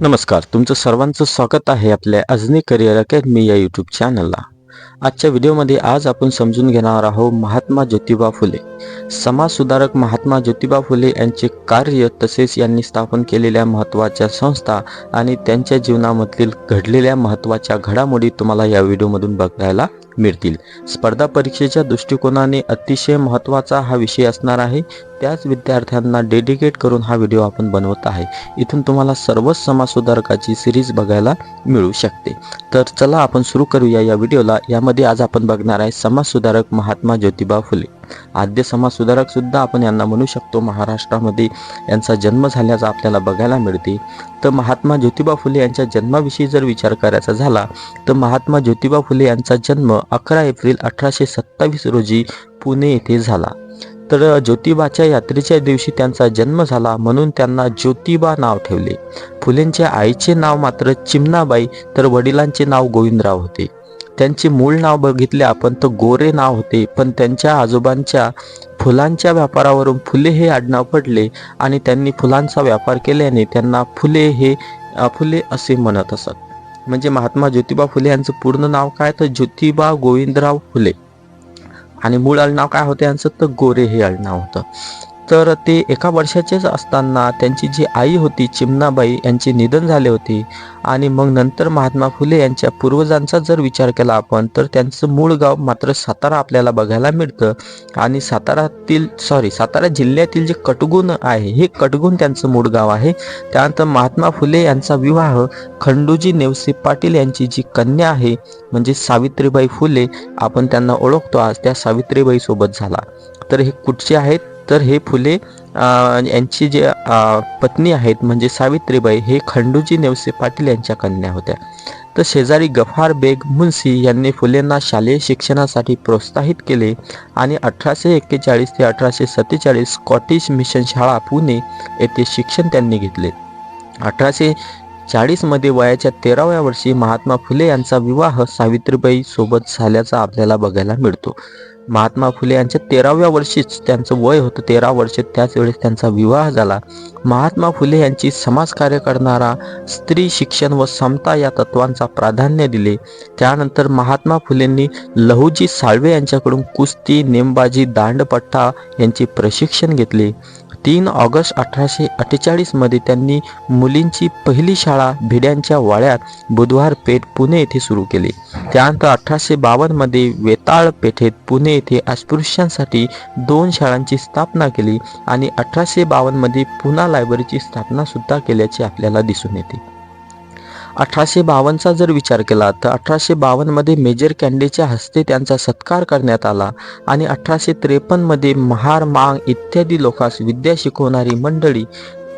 नमस्कार तुमचं सर्वांचं स्वागत आहे आपल्या अजनी करिअर अकॅडमी या यूट्यूब चॅनलला आजच्या व्हिडिओमध्ये आज आपण समजून घेणार आहोत महात्मा ज्योतिबा फुले. समाजसुधारक महात्मा ज्योतिबा फुले यांचे कार्य तसेच यांनी स्थापन केलेल्या महत्त्वाच्या संस्था आणि त्यांच्या जीवनामधील घडलेल्या महत्त्वाच्या घडामोडी तुम्हाला या व्हिडिओमधून बघायला मिळतील. स्पर्धा परीक्षेच्या दृष्टिकोनाने अतिशय महत्त्वाचा हा विषय असणार आहे. त्याच विद्यार्थ्यांना डेडिकेट करून हा व्हिडिओ आपण बनवत आहे. इथून तुम्हाला सर्वच समाजसुधारकाची सिरीज बघायला मिळू शकते. तर चला आपण सुरू करूया या व्हिडिओला यामध्ये आज आपण बघणार आहे समाजसुधारक महात्मा ज्योतिबा फुले. आद्य समाजसुधारक सुद्धा आपण यांना म्हणू शकतो. महाराष्ट्रामध्ये यांचा जन्म झाल्याचा आपल्याला बघायला मिळते. तर महात्मा ज्योतिबा फुले यांच्या जन्माविषयी जर विचार करायचा झाला तर महात्मा ज्योतिबा फुले यांचा जन्म अकरा एप्रिल अठराशे सत्तावीस रोजी पुणे येथे झाला. तर ज्योतिबाच्या यात्रेच्या दिवशी त्यांचा जन्म झाला म्हणून त्यांना ज्योतिबा नाव ठेवले. फुलेंच्या आईचे नाव मात्र चिमणाबाई तर वडिलांचे नाव गोविंदराव होते. त्यांचे मूळ नाव बघितले आपण तर गोरे नाव होते पण त्यांच्या आजोबांच्या फुलांच्या व्यापारावरून फुले हे आडनाव पडले आणि त्यांनी फुलांचा व्यापार केल्याने त्यांना फुले हे फुले असे म्हणत असत. म्हणजे महात्मा ज्योतिबा फुले यांचं पूर्ण नाव काय? तर ज्योतिबा गोविंदराव फुले. आणि मूळ आडनाव काय होतं? यांचं तर गोरे हे आडनाव होतं. तर ते एका वर्षाचेच असताना त्यांची जी आई होती चिमणाबाई यांचे निधन झाले होते. आणि मग नंतर महात्मा फुले यांच्या पूर्वजांचा जर विचार केला आपण तर त्यांचं मूळ गाव मात्र सातारा आपल्याला बघायला मिळतं. आणि सातारातील सॉरी सातारा जिल्ह्यातील जे कटगुण आहे हे कटगुण त्यांचं मूळ गाव आहे. त्यानंतर महात्मा फुले यांचा विवाह खंडूजी नेवसे पाटील यांची जी कन्या आहे म्हणजे सावित्रीबाई फुले आपण त्यांना ओळखतो आज त्या सावित्रीबाई सोबत झाला. तर हे कुठचे आहेत? तर हे फुले यांची जे पत्नी आहेत म्हणजे सावित्रीबाई हे खंडूजी नेवसे पाटील यांच्या कन्या होत्या. तर शेजारी गफार बेग मुन्सी यांनी फुलेंना शालेय शिक्षणासाठी प्रोत्साहित केले आणि अठराशे एक्केचाळीस ते अठराशे सत्तेचाळीस स्कॉटिश मिशन शाळा पुणे येथे शिक्षण त्यांनी घेतले. अठराशे चाळीसमध्ये वयाच्या तेराव्या वर्षी महात्मा फुले यांचा विवाह सावित्रीबाई सोबत झाल्याचा आपल्याला बघायला मिळतो. महात्मा फुले यांच्या तेराव्या वर्षीच त्यांचं वय होतं तेरा वर्ष त्याच वेळेस त्यांचा विवाह झाला. महात्मा फुले यांची समाजकार्य करणारा स्त्री शिक्षण व समता या तत्वांचा प्राधान्य दिले. त्यानंतर महात्मा फुलेंनी लहुजी साळवे यांच्याकडून कुस्ती नेमबाजी दांडपट्टा यांचे प्रशिक्षण घेतले. तीन ऑगस्ट अठराशे अठ्ठेचाळीसमध्ये त्यांनी मुलींची पहिली शाळा भिड्यांच्या वाड्यात बुधवार पेठ पुणे येथे सुरू केली. त्यानंतर अठराशे बावन्नमध्ये वेताळ पेठेत पुणे येथे अस्पृश्यांसाठी दोन शाळांची स्थापना केली आणि अठराशे बावन्नमध्ये पुना लायब्ररीची स्थापना सुद्धा केल्याचे आपल्याला दिसून येते. अठराशे बावन्नचा जर विचार केला तर अठराशे बावन्नमध्ये मेजर कॅन्डेच्या हस्ते त्यांचा सत्कार करण्यात आला आणि अठराशे त्रेपन्नमध्ये महार मांग इत्यादी लोकांस विद्या शिकवणारी मंडळी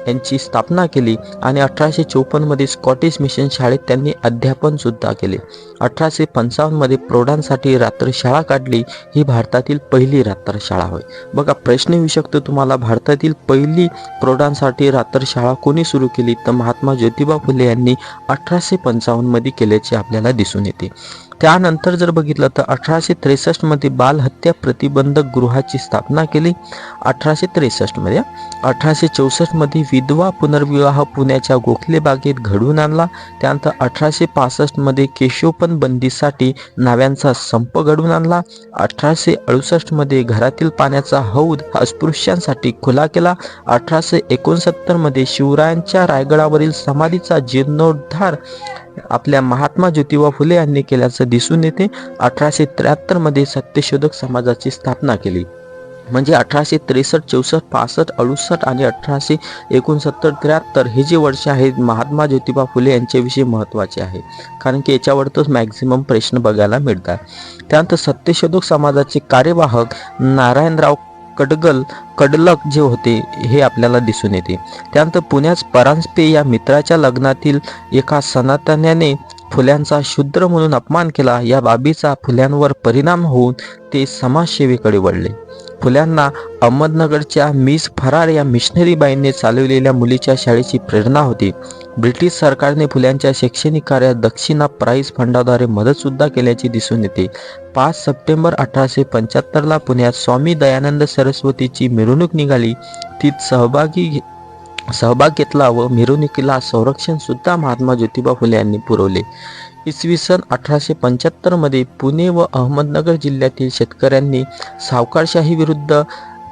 यांची स्थापना केली आणि अठराशे चोपन्नमध्ये स्कॉटिश मिशन शाळेत त्यांनी अध्यापनसुद्धा केले. अठराशे पंचावन्नमध्ये प्रौढांसाठी रात्रशाळा काढली ही भारतातील पहिली रात्रशाळा होय. बघा प्रश्न येऊ शकतो तुम्हाला भारतातील पहिली प्रौढांसाठी रात्रशाळा कोणी सुरू केली? तर महात्मा ज्योतिबा फुले यांनी अठराशे पंचावन्नमध्ये केल्याचे आपल्याला दिसून येते. त्यानंतर जर बघितलं तर अठराशे त्रेसष्टमध्ये बालहत्या प्रतिबंधक गृहाची स्थापना केली. अठराशे त्रेसष्टमध्ये अठराशे चौसष्टमध्ये विधवा पुनर्विवाह पुण्याच्या गोखले बागेत घडवून आणला. त्यानंतर अठराशे पासष्टमध्ये केशोपन बंदीसाठी नाव्यांचा संप घडवून आणला. अठराशे अडुसष्टमध्ये घरातील पाण्याचा हौद अस्पृश्यांसाठी खुला केला. अठराशे एकोणसत्तरमध्ये शिवरायांच्या रायगडावरील समाधीचा जीर्णोद्धार आपल्या महात्मा ज्योतिबा फुले यांनी केल्याचं दिसून येते. अठराशे त्र्याहत्तरमध्ये सत्यशोधक समाजाची स्थापना केली. म्हणजे अठराशे त्रेसष्ट चौसष्ट पासष्ट अडुसष्ट आणि अठराशे एकोणसत्तर त्र्याहत्तर हे जे वर्ष आहेत महात्मा ज्योतिबा फुले यांच्याविषयी महत्त्वाचे आहे. कारण की याच्यावरतच मॅक्झिमम प्रश्न बघायला मिळतात. त्यानंतर सत्यशोधक समाजाचे कार्यवाहक नारायणराव कडगल कडलक जे होते हे आपल्याला दिसून येते. त्यानंतर पुण्यात परांजपे या मित्राच्या लग्नातील एका सनातन्याने फुल्यांचा शूद्र म्हणून अपमान केला. या बाबीचा फुल्यांवर परिणाम होऊन ते समाजसेवेकडे वळले. फुल्यांना अहमदनगरच्या मिस फरार या मिशनरीबाईंनी चालवलेल्या मुलीच्या शाळेची प्रेरणा होती. ब्रिटिश सरकारने फुल्यांच्या शैक्षणिक कार्यात दक्षिणा प्राईज फंडाद्वारे मदत सुद्धा केल्याचे दिसून येते. पाच सप्टेंबर अठराशे पंच्याहत्तरला पुण्यात स्वामी दयानंद सरस्वतीची मिरवणूक निघाली. तीत सहभागी सहभाग घेतला व मिरवणुकीला संरक्षण सुद्धा महात्मा ज्योतिबा फुले यांनी पुरवले. इसवी सन अठराशे पंच्याहत्तरमध्ये पुणे व अहमदनगर जिल्ह्यातील शेतकऱ्यांनी सावकारशाही विरुद्ध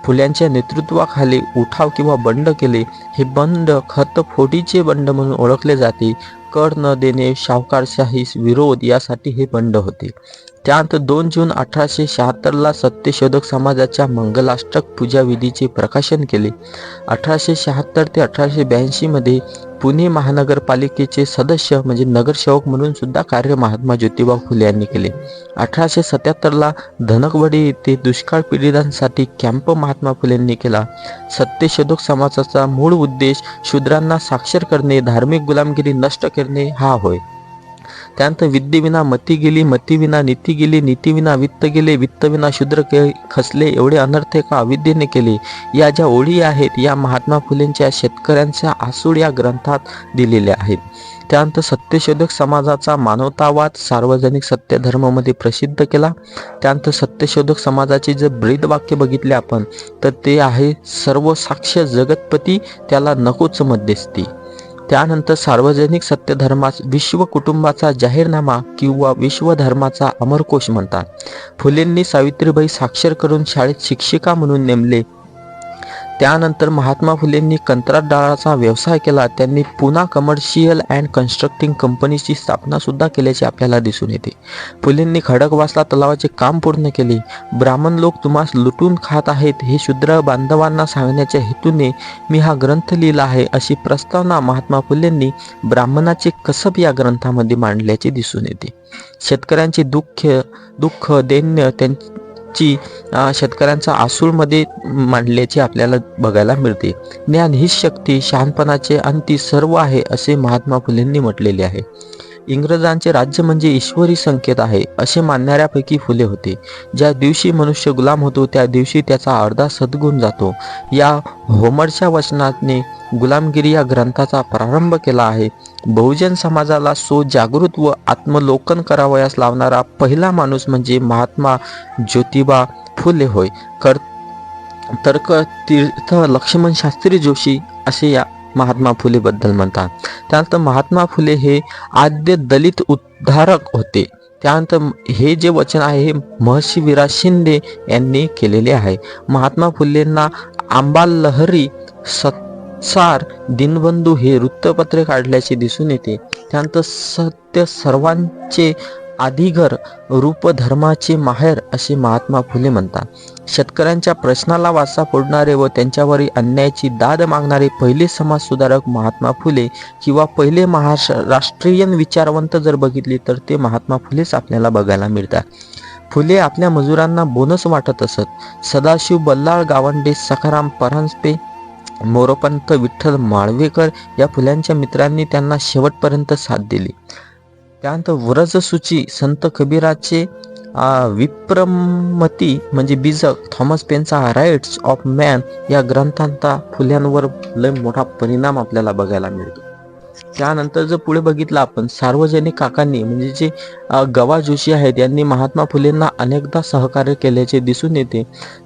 फुल्यांच्या नेतृत्वाखाली उठाव किंवा बंड केले हे बंड खतफोडीचे बंड म्हणून ओळखले जाते. कर न देणे सावकारशाहीस विरोध यासाठी हे बंड होते. त्यानंतर दोन जून अठराशे शहात्तरला सत्यशोधक समाजाच्या मंगलाष्टक पूजाविधीचे प्रकाशन केले. अठराशे शहात्तर ते अठराशे ब्याऐंशीमध्ये पुणे महानगरपालिकेचे सदस्य म्हणजे नगरसेवक म्हणून सुद्धा कार्य महात्मा ज्योतिबा फुले यांनी केले. अठराशे सत्याहत्तरला धनकवडी येथे दुष्काळ पीडितांसाठी कॅम्प महात्मा फुलेंनी केला. सत्यशोधक समाजाचा मूळ उद्देश शूद्रांना साक्षर करणे धार्मिक गुलामगिरी नष्ट करणे हा होय. त्यानंतर विद्येविना मती गेली मतीविना नीती गेली नीतीविना वित्त गेले वित्तविना शूद्र के खसले एवढे अनर्थ का अविद्येने केले? या ज्या ओळी आहेत या महात्मा फुलेंच्या शेतकऱ्यांच्या आसूड या ग्रंथात दिलेल्या आहेत. त्यानंतर सत्यशोधक समाजाचा मानवतावाद सार्वजनिक सत्यधर्मामध्ये प्रसिद्ध केला. त्यानंतर सत्यशोधक समाजाचे जे ब्रीद वाक्य बघितले आपण तर ते आहे सर्व साक्ष जगतपती त्याला नकोच मध्यस्थी. त्यानंतर सार्वजनिक सत्यधर्मास विश्व कुटुंबाचा जाहीरनामा किंवा विश्व धर्माचा अमरकोश म्हणतात. फुलेंनी सावित्रीबाई साक्षर करून शाळेत शिक्षिका म्हणून नेमले त्यानंतर महात्मा फुलेंनी कंत्राटदाराचा व्यवसाय केला. त्यांनी पुन्हा कमर्शियल अँड कन्स्ट्रक्टिंग कंपनीची स्थापना सुद्धा केल्याचे आपल्याला दिसून येते. फुलेंनी खडकवासला तलावाचे काम पूर्ण केले. ब्राह्मण लोक तुम्हास लुटून खात आहेत हे शूद्र बांधवांना सांगण्याच्या हेतूने मी हा ग्रंथ लिहिला आहे अशी प्रस्तावना महात्मा फुलेंनी ब्राह्मणाचे कसब या ग्रंथामध्ये मांडल्याचे दिसून येते. शेतकऱ्यांचे दुःख दुःख दैन्य त्यां ची शेतकऱ्यांचा आसूळमध्ये मांडल्याचे आपल्याला बघायला मिळते. ज्ञान ही शक्ती शहाणपणाचे अंती सर्व आहे असे महात्मा फुलेंनी म्हटलेले आहे. इंग्रजांचे राज्य म्हणजे ईश्वरी संकेत आहे असे मानणाऱ्यापैकी फुले होते. ज्या दिवशी मनुष्य गुलाम होतो त्या दिवशी त्याचा अर्धा सद्गुण जातो. या होमरच्या वचनाने गुलामगिरी या ग्रंथाचा प्रारंभ केला आहे. बहुजन समाजाला सो जागृत व आत्मलोकन करावयास लावणारा पहिला माणूस म्हणजे महात्मा ज्योतिबा फुले होय. कर तर्क तीर्थ लक्ष्मण शास्त्री जोशी असे या महात्मा फुलेबद्दल म्हणतात. त्यानंतर महात्मा फुले हे आद्य दलित उद्धारक होते. त्यानंतर हे जे वचन आहे हे महर्षी विराज शिंदे यांनी केलेले आहे. महात्मा फुलेंना आंबालहरी लहरी सार दिनबंधू हे वृत्तपत्रे काढल्याचे दिसून येते. त्यानंतर सत्य सर्वांचे आदिघर रूपधर्माचे माहेर असे महात्मा फुले म्हणतात. शेतकऱ्यांच्या प्रश्नाला वाचा फोडणारे व त्यांच्यावरील अन्यायाची दाद मागणारे पहिले समाज सुधारक महात्मा फुले किंवा पहिले महाराष्ट्रीयन विचारवंत जर बघितले तर ते महात्मा फुलेच आपल्याला बघायला मिळतात. फुले आपल्या मजुरांना बोनस वाटत असत. सदाशिव बल्लाळ गावंडे सखाराम परांजपे मोरोपंत विठ्ठल माळवेकर या फुल्यांच्या मित्रांनी त्यांना शेवटपर्यंत साथ दिली. त्यानंतर व्रजसूची संत कबीराचे विप्रमती म्हणजे बीजक थॉमस पेनचा राईट्स ऑफ मॅन या ग्रंथांचा फुल्यांवर लय मोठा परिणाम आपल्याला बघायला मिळतो. त्यानंतर जर पुढे बघितलं आपण सार्वजनिक काकांनी म्हणजे जे गवा जोशी आहेत यांनी महात्मा फुलेंना अनेकदा सहकार्य केल्याचे दिसून येते.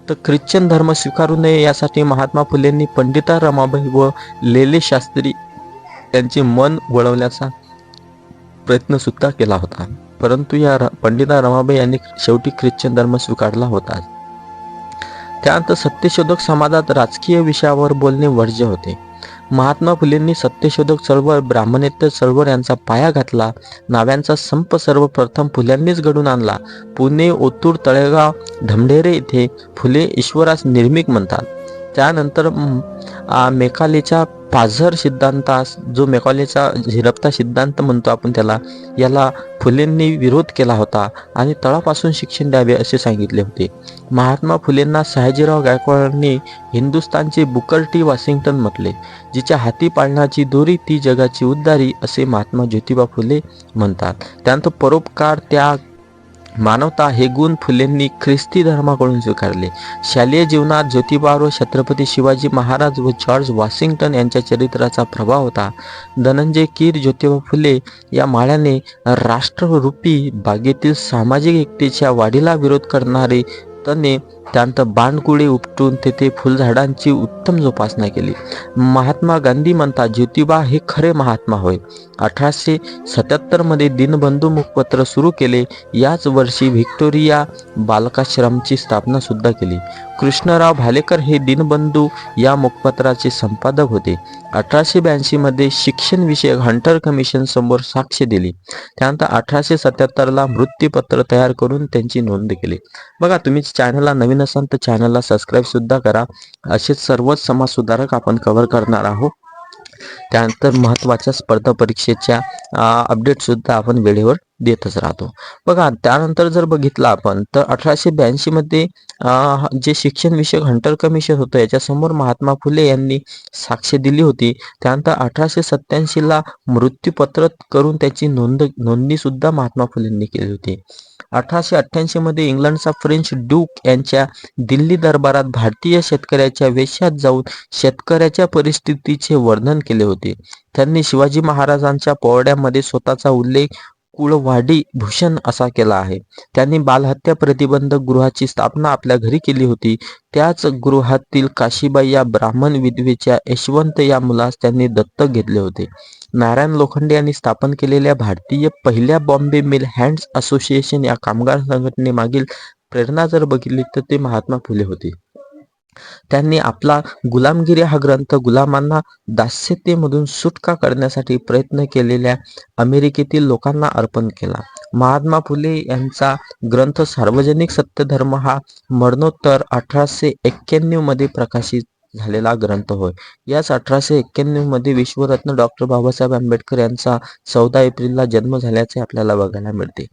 तर ख्रिश्चन धर्म स्वीकारू नये यासाठी महात्मा फुलेंनी पंडिता रमाबाई व लेले शास्त्री यांचे मन वळवण्याचा प्रयत्न सुद्धा केला होता. परंतु या र- पंडिता रमाबाई यांनी शेवटी ख्रिश्चन धर्म स्वीकारला होता. त्यानंतर सत्यशोधक समाजात राजकीय विषयावर बोलणे वर्ज्य होते. महात्मा फुलेंनी सत्यशोधक चळवळ ब्राह्मणेतर चळवळ यांचा पाया घातला. नाव्यांचा संप सर्वप्रथम फुल्यांनीच घडून आणला. पुणे ओतूर तळेगाव धमढेरे येथे फुले ईश्वरास निर्मिक म्हणतात. त्यानंतर मेकालेच्या पाझर सिद्धांतास जो मेकालेचा झिरपता सिद्धांत म्हणतो आपण त्याला याला फुलेंनी विरोध केला होता आणि तळापासून शिक्षण द्यावे असे सांगितले होते. महात्मा फुलेंना सयाजीराव गायकवाडांनी हिंदुस्थानचे बुकर टी वॉशिंग्टन म्हटले जिच्या हाती पाळण्याची दोरी ती जगाची उद्दारी असे महात्मा ज्योतिबा फुले म्हणतात. त्यानंतर परोपकार त्याग मानवता हे गुण फुलेंनी ख्रिस्ती धर्माकडून स्वीकारले. शालेय जीवनात ज्योतिबा व छत्रपती शिवाजी महाराज व जॉर्ज वॉशिंग्टन यांच्या चरित्राचा प्रभाव होता. धनंजय कीर ज्योतिबा फुले या माळ्याने राष्ट्ररूपी बागेतील सामाजिक एकतेच्या वाढीला विरोध करणारे तणे त्यानंतर बाणकुळे उपटून तेथे फुलझाडांची उत्तम जोपासना केली. महात्मा गांधी म्हणतात ज्योतिबा हे खरे महात्मा होय. अठराशे सत्याहत्तरमध्ये दीनबंधू मुखपत्र सुरू केले. याच वर्षी व्हिक्टोरिया बालकाश्रमची स्थापना सुद्धा केली. कृष्णराव भालेकर हे दीनबंधू या मुखपत्राचे संपादक होते. अठराशे ब्याऐंशीमध्ये शिक्षणविषयक हंटर कमिशन समोर साक्ष दिली. त्यानंतर अठराशे सत्याहत्तरला मृत्यूपत्र तयार करून त्यांची नोंद केली. बघा तुम्ही चॅनलला नवीन असाल तर चॅनलला सबस्क्राईब सुद्धा करा. असे सर्वच समाज सुधारक आपण कव्हर करणार आहोत. त्यानंतर महत्त्वाच्या स्पर्धा परीक्षेच्या अपडेटसुद्धा आपण वेळेवर देतच राहतो. बघा त्यानंतर जर बघितलं आपण तर अठराशे ब्याऐंशी मध्ये जे शिक्षण विषयक हंटर कमिशन होतं याच्यासमोर महात्मा फुले यांनी साक्ष दिली होती. त्यानंतर अठराशे सत्याऐंशीला मृत्यूपत्र करून त्याची नोंद नोंदणी सुद्धा महात्मा फुलेंनी केली होती. अठराशे अठ्ठ्याऐंशी मध्ये इंग्लंडचा फ्रेंच ड्यूक यांच्या दिल्ली दरबारात भारतीय शेतकऱ्याच्या वेशात जाऊन शेतकऱ्याच्या परिस्थितीचे वर्णन केले होते. त्यांनी शिवाजी महाराजांच्या पोवाड्यामध्ये स्वतःचा उल्लेख कुळवाडी भूषण असा केला आहे. त्यांनी बालहत्या प्रतिबंधक गृहाची स्थापना आपल्या घरी केली होती. त्याच गृहातील काशीबाई या ब्राह्मण विधवेच्या यशवंत या मुलास त्यांनी दत्तक घेतले होते. नारायण लोखंडे यांनी स्थापन केलेल्या भारतीय पहिल्या बॉम्बे मिल हँड्स असोसिएशन या कामगार संघटनेमागील प्रेरणा जर बघितली तर ते महात्मा फुले होते. त्यांनी आपला गुलामगिरी हा ग्रंथ गुलामांना दास्यतेमधून सुटका करण्यासाठी प्रयत्न केलेल्या अमेरिकेतील लोकांना अर्पण केला. महात्मा फुले यांचा ग्रंथ सार्वजनिक सत्यधर्म हा मरणोत्तर अठराशे एक्क्याण्णवमध्ये प्रकाशित झालेला ग्रंथ होय. याच अठराशे एक्क्याण्णवमध्ये विश्वरत्न डॉक्टर बाबासाहेब आंबेडकर यांचा चौदा एप्रिलला जन्म झाल्याचे आपल्याला बघायला मिळते.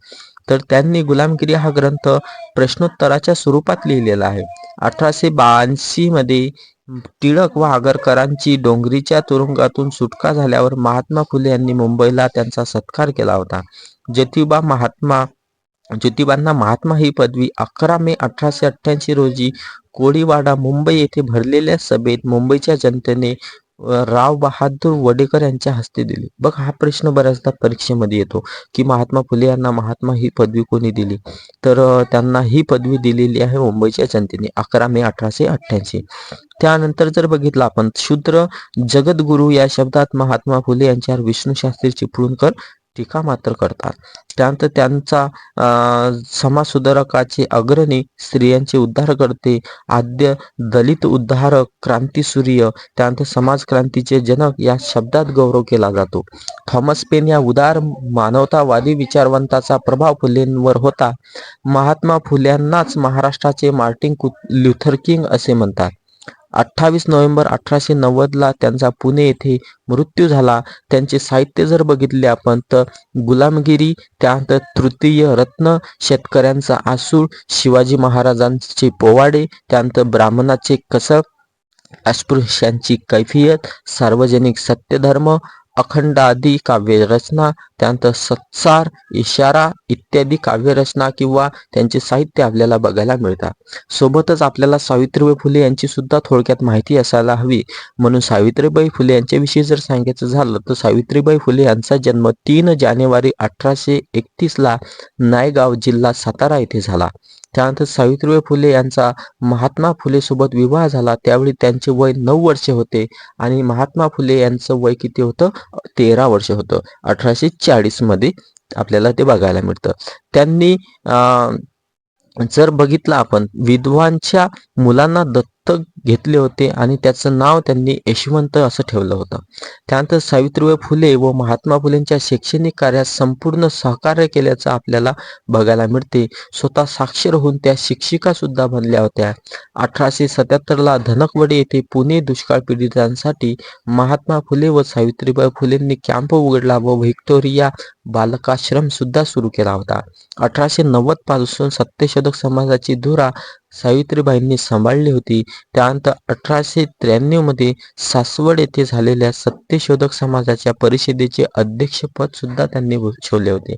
तर त्यांनी गुलामगिरी हा ग्रंथ प्रश्नोत्तराच्या स्वरूपात लिहिलेला आहे. अठराशे ब्याऐंशी मध्ये टिळक व आगरकरांची डोंगरीच्या तुरुंगातून सुटका झाल्यावर महात्मा फुले यांनी मुंबईला त्यांचा सत्कार केला होता. ज्योतिबा महात्मा ज्योतिबांना महात्मा ही पदवी अकरा मे अठराशे अठ्ठ्याऐंशी रोजी कोळीवाडा मुंबई येथे भरलेल्या सभेत मुंबईच्या जनतेने राव बहादूर वडेकर यांच्या हस्ते दिली. बघ हा प्रश्न बऱ्याचदा परीक्षेमध्ये येतो की महात्मा फुले यांना महात्मा ही पदवी कोणी दिली? तर त्यांना ही पदवी दिलेली आहे मुंबईच्या जनतेने अकरा मे अठराशे अठ्ठ्याऐंशी. त्यानंतर जर बघितलं आपण शूद्र जगद्गुरु या शब्दात महात्मा फुले यांच्यावर विष्णू शास्त्री चिपळूणकर टीका मात्र करतात. त्यानंतर त्यांचा अ, समाज सुधारकाचे अग्रणी स्त्रियांचे उद्धार करते आद्य दलित उद्धारक क्रांतीसूर्य त्यानंतर समाज क्रांतीचे जनक या शब्दात गौरव केला जातो. थॉमस पेन या उदार मानवतावादी विचारवंताचा प्रभाव फुलेंवर होता. महात्मा फुल्यांनाच महाराष्ट्राचे मार्टिन लुथर किंग असे म्हणतात. अठ्ठावीस नोव्हेंबर अठराशे नव्वदला त्यांचा पुणे येथे मृत्यू झाला. त्यांचे साहित्य जर बघितले आपण तर गुलामगिरी त्यानंतर तृतीय रत्न शेतकऱ्यांचा आसूळ शिवाजी महाराजांचे पोवाडे त्यानंतर ब्राह्मणाचे कसब अस्पृश्यांची कैफियत सार्वजनिक सत्यधर्म अखंडादी काव्य रचना त्यानंतर सत्सार इशारा इत्यादी काव्यरचना किंवा त्यांचे साहित्य आपल्याला बघायला मिळतात. सोबतच आपल्याला सावित्रीबाई फुले यांची सुद्धा थोडक्यात माहिती असायला हवी. म्हणून सावित्रीबाई फुले यांच्याविषयी जर सांगायचं झालं तर सावित्रीबाई फुले यांचा जन्म तीन जानेवारी अठराशे एकतीसला नायगाव जिल्हा सातारा येथे झाला. त्यानंतर सावित्रीबाई फुले यांचा महात्मा फुले सोबत विवाह झाला. त्यावेळी त्यांचे वय नऊ वर्षे होते आणि महात्मा फुले यांचं वय किती होतं? तेरा वर्ष होतं. अठराशे चाळीसमध्ये आपल्याला ते बघायला मिळतं. त्यांनी अं, जर बघितलं आपण विद्वांच्या मुलांना दत्तक घेतले होते आणि त्याचं नाव त्यांनी यशवंत असं ठेवलं होतं. त्यानंतर सावित्रीबाई फुले व महात्मा फुलेंच्या शैक्षणिक कार्यात संपूर्ण सहकार्य केल्याचं आपल्याला बघायला मिळते. स्वतः साक्षर होऊन त्या शिक्षिका सुद्धा बनल्या होत्या. अठराशे सत्याहत्तरला धनकवडे येथे पुणे दुष्काळ पीडितांसाठी महात्मा फुले व सावित्रीबाई फुलेंनी कॅम्प उघडला व व्हिक्टोरिया बालकाश्रम सुद्धा सुरू केला होता. अठराशे नव्वदपासून सत्यशोधक समाजाची धुरा सावित्रीबाईंनी सांभाळली होती. त्यानंतर अठराशे त्र्याण्णवमध्ये सासवड येथे झालेल्या सत्यशोधक समाजाच्या परिषदेचे अध्यक्षपद सुद्धा त्यांनी भूषवले होते.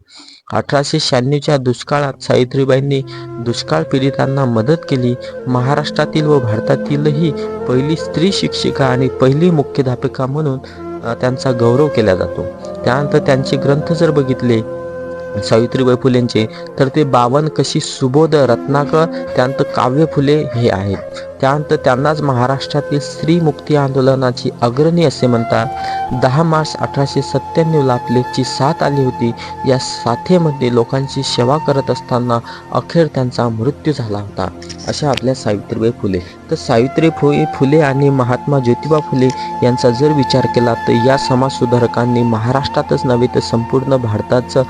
अठराशे शहाण्णवच्या दुष्काळात सावित्रीबाईंनी दुष्काळ पीडितांना मदत केली. महाराष्ट्रातील व भारतातीलही पहिली स्त्री शिक्षिका आणि पहिली मुख्याध्यापिका म्हणून त्यांचा गौरव केला जातो. त्यानंतर त्यांचे ग्रंथ जर बघितले सावित्रीबाई फुलेंचे. तर ते बावन कशी सुबोध रत्नाकर त्यानंतर काव्य फुले हे आहेत. त्यानंतर त्यांनाच महाराष्ट्रातील स्त्री मुक्ती आंदोलनाची अग्रणी असे म्हणतात. दहा मार्च अठराशे सत्त्याण्णवला आपलेची साथ आली होती. या साथेमध्ये लोकांची सेवा करत असताना अखेर त्यांचा मृत्यू झाला होता. अशा आपल्या सावित्रीबाई फुले. तर सावित्री फुले फुले आणि महात्मा ज्योतिबा फुले यांचा जर विचार केला तर या समाजसुधारकांनी महाराष्ट्रातच नव्हे तर संपूर्ण भारताचं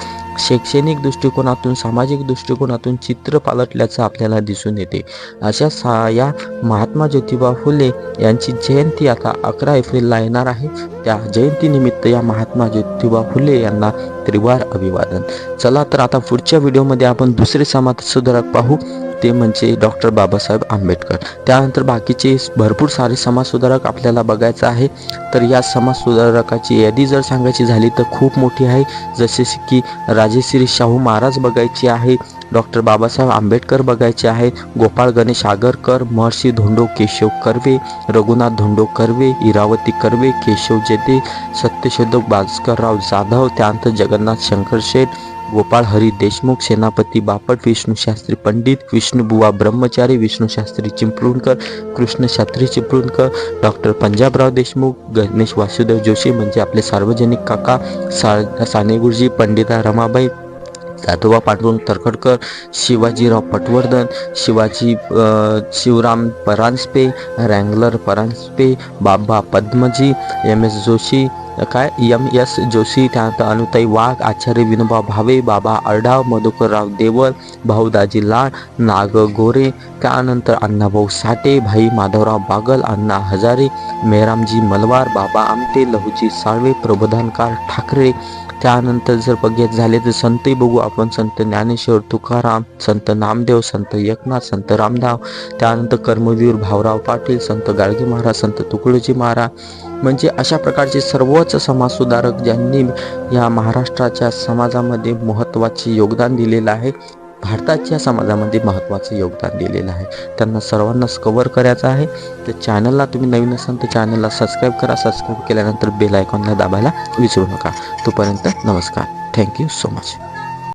शैक्षणिक दृष्टिकोनातून सामाजिक दृष्टिकोनातून चित्र पालटल्याचं आपल्याला दिसून येते. अशा सा या महात्मा ज्योतिबा फुले यांची जयंती आता अकरा एप्रिलला येणार आहे. त्या जयंतीनिमित्त या महात्मा ज्योतिबा फुले यांना त्रिवार अभिवादन. चला तर आता पुढच्या व्हिडिओमध्ये आपण दुसरे समाजसुधारक पाहू. ते म्हणजे डॉक्टर बाबासाहेब आंबेडकर. त्यानंतर बाकीचे भरपूर सारे समाजसुधारक आपल्याला बघायचं आहे. तर या समाजसुधारकाची यादी जर सांगायची झाली तर खूप मोठी आहे. जसे की राजेश्री शाहू महाराज बघायचे आहे डॉक्टर बाबासाहेब आंबेडकर बघायचे आहे गोपाळ गणेश आगरकर महर्षी धोंडो केशव कर्वे रघुनाथ धोंडो कर्वे इरावती कर्वे केशव जेते सत्यशोधक भास्करराव जाधव त्यानंतर जगन्नाथ शंकर शेठ गोपाळ हरी देशमुख सेनापती बापट विष्णू शास्त्री पंडित विष्णुबुवा ब्रह्मचारी विष्णू शास्त्री चिंपळूणकर कृष्ण शास्त्री चिपळूणकर डॉक्टर पंजाबराव देशमुख गणेश वासुदेव जोशी म्हणजे आपले सार्वजनिक काका सा Sane Guruji Pandita Ramabai Dadoba Pandurang Tarkhadkar Shivajirao Patwardhan Shivaji Shivram Paranjpe wrangler Paranjpe Baba Padmaji M S Joshi काय? एम एस जोशी त्यानंतर अनुताई वाघ आचार्य विनोबा भावे बाबा अर्डाव मधुकरराव देवल भाऊदाजी लाड नाग गोरे त्यानंतर अण्णाभाऊ साठे भाई माधवराव बागल अण्णा हजारे मेहरामजी मलवार बाबा आमटे लहुजी साळवे प्रबोधनकार ठाकरे. त्यानंतर जर बघायचं झाले तर संतही बघू आपण संत ज्ञानेश्वर तुकाराम संत नामदेव संत एकनाथ संत रामदाव त्यानंतर कर्मवीर भाऊराव पाटील संत गाडगे महाराज संत तुकडोजी महाराज म्हणजे अशा प्रकारचे सर्वच समाजसुधारक ज्यांनी या महाराष्ट्राच्या समाजामध्ये महत्त्वाचे योगदान दिलेलं आहे भारताच्या समाजामध्ये महत्त्वाचं योगदान दिलेलं आहे. त्यांना सर्वांनाच कवर करायचं आहे. तर चॅनलला तुम्ही नवीन असाल तर चॅनलला सबस्क्राईब करा. सबस्क्राईब केल्यानंतर बेल आयकॉनला दाबायला विसरू नका. तोपर्यंत नमस्कार. Thank you so much